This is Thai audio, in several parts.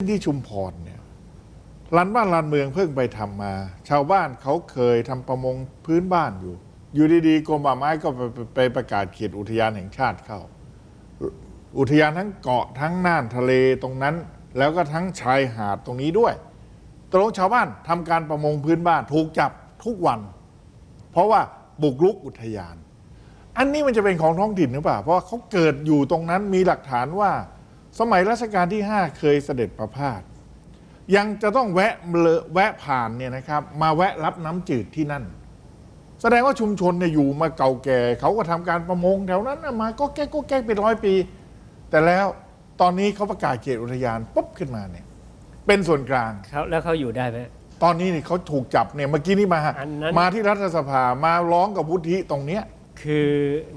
ที่ชุมพรเนี่ยรันบ้านรันเมืองเพิ่งไปทำมา ชาวบ้านเขาเคยทำประมงพื้นบ้านอยู่ อยู่ดีๆกรมป่าไม้ก็ไปไปประกาศเขตอุทยานแห่งชาติเข้า อุทยานทั้งเกาะทั้งน่านทะเลตรงนั้น แล้วก็ทั้งชายหาดตรงนี้ด้วยตรงชาวบ้านทำการประมงพื้นบ้านถูกจับทุกวัน เพราะว่าบุกรุกอุทยาน อันนี้มันจะเป็นของท้องถิ่นหรือเปล่า เพราะว่าเขาเกิดอยู่ตรงนั้นมีหลักฐานว่า สมัยรัชกาลที่ 5 เคยเสด็จประพาสยังจะต้องแวะเลอแวะผ่านเนี่ยนะครับ มาแวะรับน้ำจืดที่นั่น แสดงว่าชุมชนเนี่ยอยู่มาเก่าแก่ เขาก็ทำการประมงแถวนั้นน่ะมาก็แก้ก็แก้เป็นร้อยปี แต่แล้วตอนนี้เขาประกาศเขตอุทยานปุ๊บขึ้นมาเนี่ย เป็นส่วนกลาง เขาแล้วเขาอยู่ได้ไหม ตอนนี้นี่เขาถูกจับเนี่ยเมื่อกี้นี่มาอันนั้น มาที่รัฐสภามาร้องกับวุฒิตรงเนี้ย คือ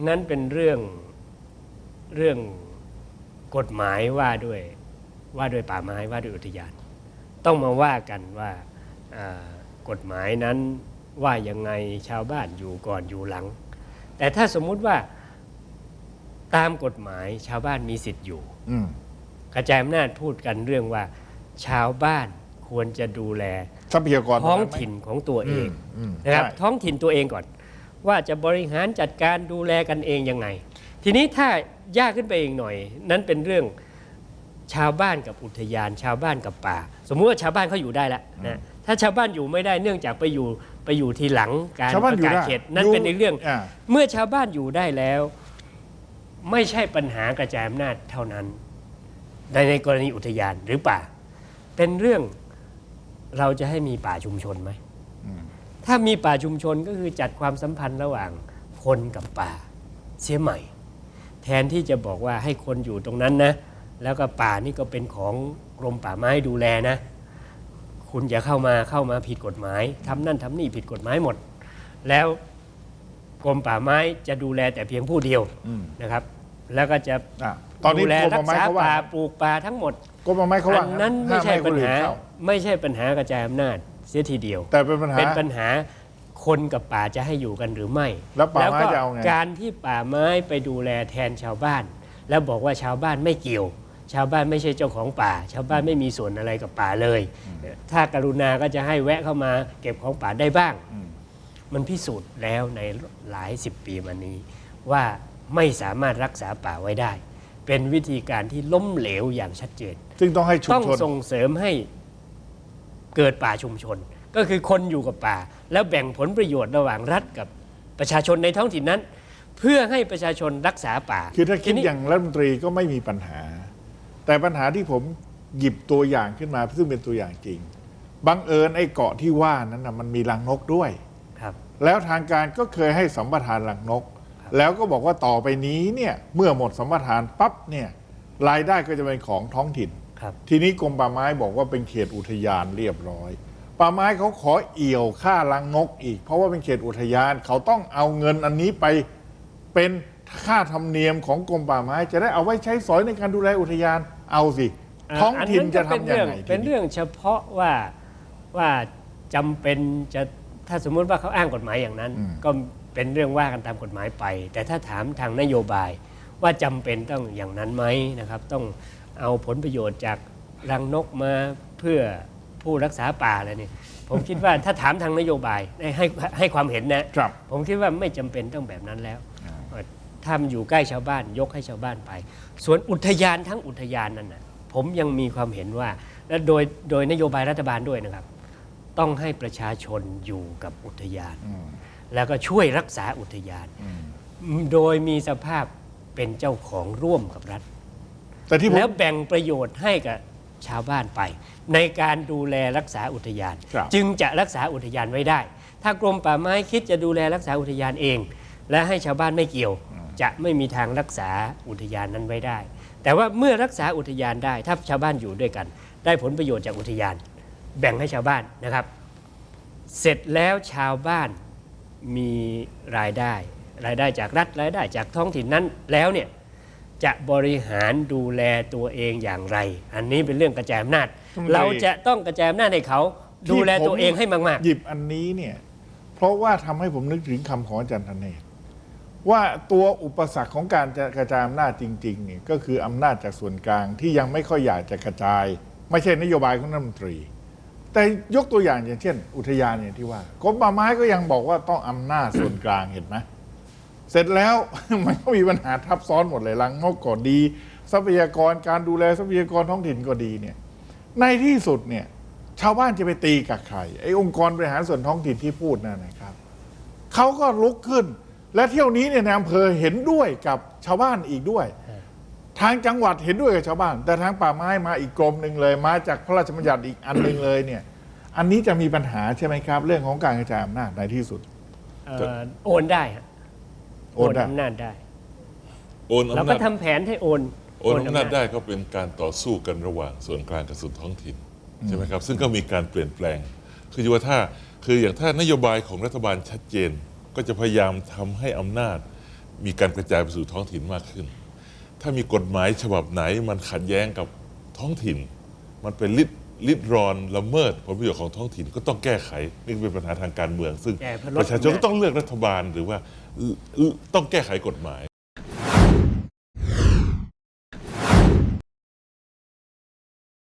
นั่นเป็นเรื่องเรื่อง กฎหมายว่าด้วยว่าด้วยป่าไม้ว่าด้วยอุทยาน ต้องมาว่ากันว่าอ่ากฎหมายนั้นว่ายังไงชาวบ้านอยู่ก่อนอยู่หลัง แต่ถ้าสมมุติว่าตามกฎหมายชาวบ้านมีสิทธิ์อยู่อืมกระจายอำนาจพูดกันเรื่องว่า ชาวบ้านควรจะดูแลทรัพยากรท้องตรไหมถิ่นของตัวเองอืมนะครับใช่ท้องถิ่นตัวเองก่อน ว่าจะบริหารจัดการดูแลกันเองยังไง ทีนี้ถ้า ยากขึ้นไปอีกหน่อย นั้นเป็นเรื่องชาวบ้านกับอุทยาน ชาวบ้านกับป่า สมมุติว่าชาวบ้านเขาอยู่ได้แล้วนะถ้าชาวบ้านอยู่ไม่ได้เนื่องจากไปอยู่ไปอยู่ทีหลังการชาวบ้านประอยู่กาศได้เขตนั่นเป็นอีกเรื่องอ่าเมื่อชาวบ้านอยู่ได้แล้ว ไม่ใช่ปัญหากระจายอำนาจเท่านั้นในในกรณีอุทยานหรือป่า เป็นเรื่องเราจะให้มีป่าชุมชนไหมอืมถ้ามีป่าชุมชนก็คือจัดความสัมพันธ์ระหว่างคนกับป่าเสียใหม่ แทนที่จะบอกว่าให้คนอยู่ตรงนั้นนะแล้วก็ป่านี่ก็เป็นของกรมป่าไม้ดูแลนะ คุณอย่าเข้ามาเข้ามาผิดกฎหมายทำนั่นทำนี่ผิดกฎหมายหมด แล้วกรมป่าไม้จะดูแลแต่เพียงผู้เดียวอืมนะครับ แล้วก็จะอะตอนนี้ดูแลกรมรัป่ากไม้ษาเขาว่าป่าปลูกป่าทั้งหมดกรมป่าไม้เขาว่าอันนั้นไม่ใช่ห้าปัญคนอื่หาเข้ไม่ใช่ปัญหากระจายอำนาจเสียทีเดียว แต่เป็นปัญหาเป็นปัญหา คนกับป่าจะให้อยู่กันหรือไม่ แล้วป่าไม้ก็จะเอาไง การที่ป่าไม้ไปดูแลแทนชาวบ้าน แล้วบอกว่าชาวบ้านไม่เกี่ยว ชาวบ้านไม่ใช่เจ้าของป่า ชาวบ้านไม่มีส่วนอะไรกับป่าเลย ถ้ากรุณาก็จะให้แวะเข้ามาเก็บของป่าได้บ้างอืมมันพิสูจน์แล้วในหลายสิบปีมานี้ ว่าไม่สามารถรักษาป่าไว้ได้ เป็นวิธีการที่ล้มเหลวอย่างชัดเจน ซึ่งต้องให้ชุมต้องชนส่งเสริมให้เกิดป่าชุมชน ก็คือคนอยู่กับป่า แล้วแบ่งผลประโยชน์ระหว่างรัฐกับประชาชนในท้องถิ่นนั้น เพื่อให้ประชาชนรักษาป่า คือถ้าคิดทีนี้อย่างรัฐมนตรีก็ไม่มีปัญหา แต่ปัญหาที่ผมหยิบตัวอย่างขึ้นมาซึ่งเป็นตัวอย่างจริงบังเอิญไอ้เกาะที่ว่านั้นนะมันมีรังนกด้วยครับแล้วทางการก็เคยให้สัมปทานรังนก แล้วก็บอกว่าต่อไปนี้เนี่ยเมื่อหมดสัมปทานปั๊บเนี่ยรายได้ก็จะเป็นของท้องถิ่นครับทีนี้กรมป่าไม้บอกว่าเป็นเขตอุทยานเรียบร้อย ป่าไม้เขาขอเอี่ยวค่ารังนกอีก เพราะว่าเป็นเขตอุทยานเขาต้องเอาเงินอันนี้ไปเป็นค่าธรรมเนียมของกรมป่าไม้ จะได้เอาไว้ใช้สอยในการดูแลอุทยานเอาสิท้องถิ่นจะทำยังไงเป็นทีนี้เรื่องเฉพาะว่าว่าจำเป็นจะถ้าสมมุติว่าเขาอ้างกฎหมายอย่างนั้น ก็เป็นเรื่องว่ากันตามกฎหมายไป แต่ถ้าถามทางนโยบายว่าจำเป็นต้องอย่างนั้นไหมนะครับ ต้องเอาผลประโยชน์จากรังนกมาเพื่อ ผู้รักษาป่าอะไรเนี่ยผมคิดว่าถ้าถามทางนโยบายให้ให้ให้ความเห็นนะครับ ผมคิดว่าไม่จำเป็นต้องแบบนั้นแล้วเอ่อถ้ามันอยู่ใกล้ชาวบ้านยกให้ชาวบ้านไป ส่วนอุทยานทั้งอุทยานนั่นนะผมยังมีความเห็นว่าและโดยโดยนโยบายรัฐบาลด้วยนะครับ ต้องให้ประชาชนอยู่กับอุทยานอืมแล้วก็ช่วยรักษาอุทยานอืมโดยมีสภาพเป็นเจ้าของร่วมกับรัฐ แต่ที่ผมแล้วแบ่งประโยชน์ให้กับ ชาวบ้านไป ในการดูแลรักษาอุทยาน ครับ จึงจะรักษาอุทยานไว้ได้ ถ้ากรมป่าไม้คิดจะดูแลรักษาอุทยานเอง และให้ชาวบ้านไม่เกี่ยว จะไม่มีทางรักษาอุทยานนั้นไว้ได้ แต่ว่าเมื่อรักษาอุทยานได้ถ้าชาวบ้านอยู่ด้วยกัน ได้ผลประโยชน์จากอุทยาน แบ่งให้ชาวบ้านนะครับ เสร็จแล้วชาวบ้านมีรายได้ รายได้จากรัฐรายได้จากท้องถิ่นนั้นแล้วเนี่ย จะบริหารดูแลตัวเองอย่างไร อันนี้เป็นเรื่องกระจายอำนาจ ต้องเราจะต้องกระจายอำนาจให้เขา ดูแลตัวเองให้มากหยิบอันนี้เนี่ยเพราะว่าทำให้ผมนึกถึงคำของอาจารย์ธเนศว่าตัวอุปสรรคของการจะกระจายอำนาจจริงๆเนี่ยก็คืออำนาจจากส่วนกลางที่ยังไม่ค่อยอยากจะกระจาย ไม่ใช่นโยบายของรัฐมนตรี แต่ยกตัวอย่างอย่างเช่น อุทยานเนี่ยที่ว่ากรมป่าไม้ก็ยังบอกว่าต้องอำนาจส่วนกลางเห็นไหม เสร็จแล้ว มันก็มีปัญหาทับซ้อนหมดเลยรังนกก็ดี ทรัพยากรการดูแลทรัพยากรท้องถิ่นก็ดีเนี่ยในที่สุดเนี่ยชาวบ้านจะไปตีกับใครไอ้องค์กรบริหารส่วนท้องถิ่นที่พูดนั่นนะครับเขาก็ลุกขึ้น และเที่ยวนี้เนี่ยในอำเภอเห็นด้วยกับชาวบ้านอีกด้วย ทางจังหวัดเห็นด้วยกับชาวบ้าน แต่ทางป่าไม้มาอีกกรมหนึ่งเลย มาจากพระราชบัญญัติอีกอันหนึ่งเลยเนี่ยอันนี้จะมีปัญหาใช่ไหมครับ เรื่องของการกระจายอำนาจในที่สุดโอนได้ โอนได้อำนาจได้ โอนเราอำก็นาจทำแผนให้โอนโอนอำนาจได้ก็เป็นการต่อสู้กันระหว่างส่วนกลางกับส่วนท้องถิ่นใช่ไหมครับ ซึ่งก็มีการเปลี่ยนแปลง คือว่าถ้าคืออย่างถ้านโยบายของรัฐบาลชัดเจน ก็จะพยายามทำให้อำนาจ มีการกระจายไปสู่ท้องถิ่นมากขึ้น ถ้ามีกฎหมายฉบับไหนมันขัดแย้งกับท้องถิ่น มันเป็นลิด ลิดรอนละเมิดผลประโยชน์ของท้องถิ่นก็ต้องแก้ไขนี่เป็นปัญหาทางการเมือง ซึ่งแก้เพื่อลด ประชาชนก็ต้องเลือกรัฐบาลหรือว่าต้องแก้ไขกฎหมาย